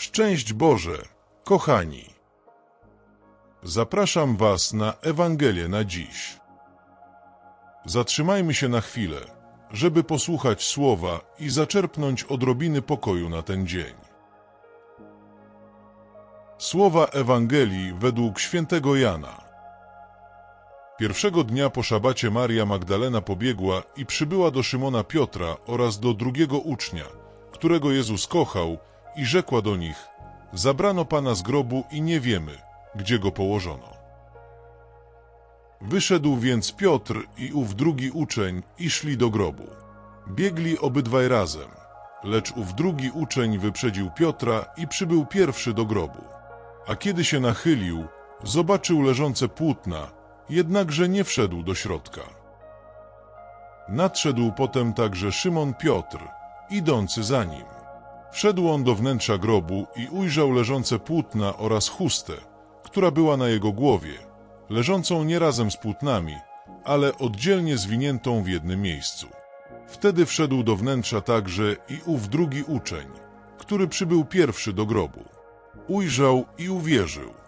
Szczęść Boże, kochani! Zapraszam Was na Ewangelię na dziś. Zatrzymajmy się na chwilę, żeby posłuchać słowa i zaczerpnąć odrobiny pokoju na ten dzień. Słowa Ewangelii według świętego Jana. Pierwszego dnia po szabacie Maria Magdalena pobiegła i przybyła do Szymona Piotra oraz do drugiego ucznia, którego Jezus kochał, i rzekła do nich: Zabrano pana z grobu i nie wiemy, gdzie go położono. Wyszedł więc Piotr i ów drugi uczeń i szli do grobu. Biegli obydwaj razem, lecz ów drugi uczeń wyprzedził Piotra i przybył pierwszy do grobu. A kiedy się nachylił, zobaczył leżące płótna, jednakże nie wszedł do środka. Nadszedł potem także Szymon Piotr, idący za nim. Wszedł on do wnętrza grobu i ujrzał leżące płótna oraz chustę, która była na jego głowie, leżącą nie razem z płótnami, ale oddzielnie zwiniętą w jednym miejscu. Wtedy wszedł do wnętrza także i ów drugi uczeń, który przybył pierwszy do grobu. Ujrzał i uwierzył.